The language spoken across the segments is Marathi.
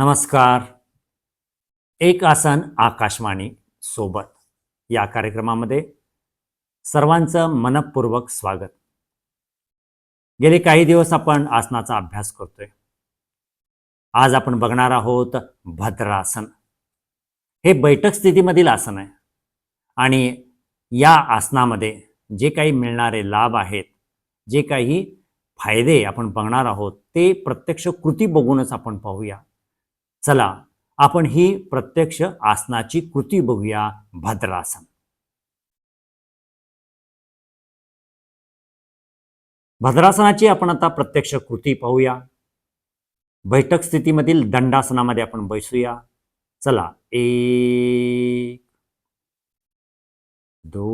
नमस्कार. एक आसन आकाशवाणी सोबत. या कार्यक्रमामध्ये सर्वांचं मनपूर्वक स्वागत. गेले काही दिवस आपण आसनाचा अभ्यास करतोय. आज आपण बघणार आहोत भद्रासन. हे बैठक स्थितीमधील आसन आहे. आणि या आसनामध्ये जे काही मिळणारे लाभ आहेत जे काही फायदे आपण बघणार आहोत ते प्रत्यक्ष कृती बघूनच आपण पाहूया. चला आपण ही प्रत्यक्ष आसनाची कृती बघूया भद्रासन. भद्रासनाची आपण आता प्रत्यक्ष कृती पाहूया. बैठक स्थितीमधील दंडासनामध्ये आपण बैसूया. चला एक दो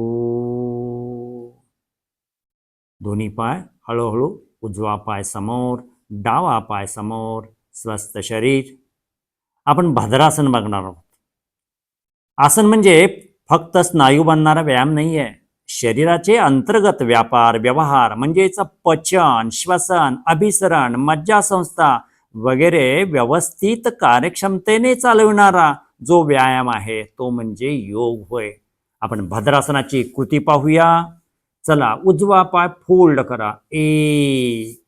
दोन्ही पाय हळूहळू उजवा पाय समोर डावा पाय समोर स्वस्थ शरीर आपण भद्रासन बघणार आहोत. आसन म्हणजे फक्त स्नायू बनणारा व्यायाम नाही आहे शरीराचे अंतर्गत व्यापार व्यवहार म्हणजेच पचन श्वसन अभिसरण मज्जासंस्था वगैरे व्यवस्थित कार्यक्षमतेने चालविणारा जो व्यायाम आहे तो म्हणजे योग होय. आपण भद्रासनाची कृती पाहूया. चला उजवा पाय फोल्ड करा. एक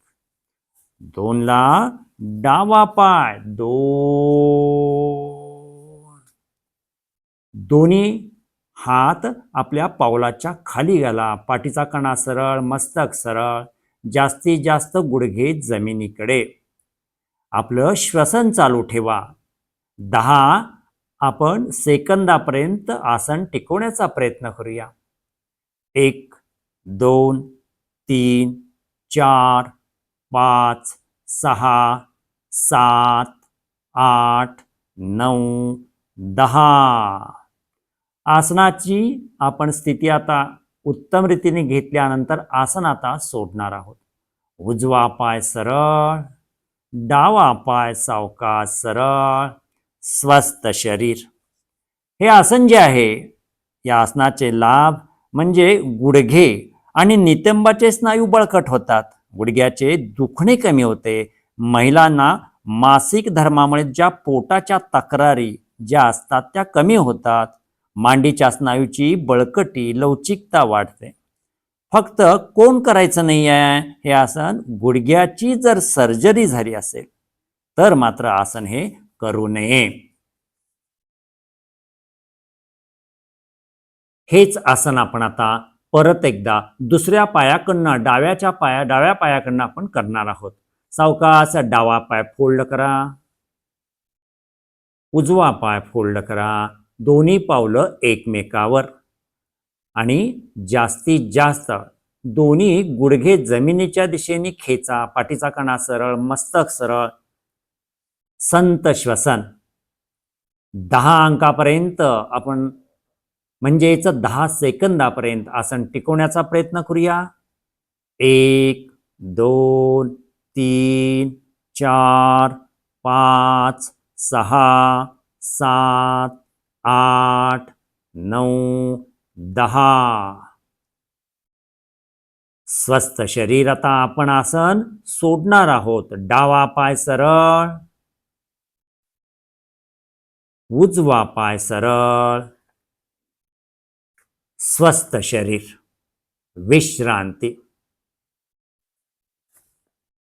दोनला डावा पाय. दोन. दोन्ही हात आपल्या पावलाच्या खाली घाला. पाठीचा कणा सरळ मस्तक सरळ. जास्तीत जास्त गुडघे जमिनीकडे. आपलं श्वसन चालू ठेवा. दहा आपण सेकंदापर्यंत आसन टिकवण्याचा प्रयत्न करूया. एक दोन तीन चार पाच सहा सात आठ नऊ दहा. आसनाची आपण स्थिती आता उत्तम रीतीने घेतल्यानंतर आसन आता सोडणार आहोत. उजवा पाय सरळ डावा पाय सावका सरळ स्वस्थ शरीर. हे आसन जे आहे या आसनाचे लाभ म्हणजे गुडघे आणि नितंबाचे स्नायू बळकट होतात. गुडघ्याचे दुखणे कमी होते. महिलांना मासिक धर्मामुळे ज्या पोटाच्या तक्रारी ज्या असतात त्या कमी होतात. मांडीच्या स्नायूची बळकटी लवचिकता वाढते. फक्त कोण करायचं नाही आहे हे आसन गुडघ्याची जर सर्जरी झाली असेल तर मात्र आसन हे करू नये. हेच आसन आपण आता परत एकदा दुसऱ्या पायाकडनं डाव्याच्या पाया डाव्या पायाकडनं आपण करणार आहोत. सावकाश डावा पाय फोल्ड करा. उजवा पाय फोल्ड करा. दोन्ही पावलं एकमेकावर. आणि जास्तीत जास्त दोन्ही गुडघे जमिनीच्या दिशेने खेचा. पाठीचा कणा सरळ मस्तक सरळ. संत श्वसन. दहा अंकापर्यंत आपण म्हणजेच दहा सेकंदापर्यंत आसन टिकवण्याचा प्रयत्न करूया. एक दोन तीन चार पाच सहा सात आठ नऊ दहा. स्वस्थ शरीर आता आपण आसन सोडणार आहोत. डावा पाय सरळ. उजवा पाय सरळ. स्वस्थ शरीर विश्रांती.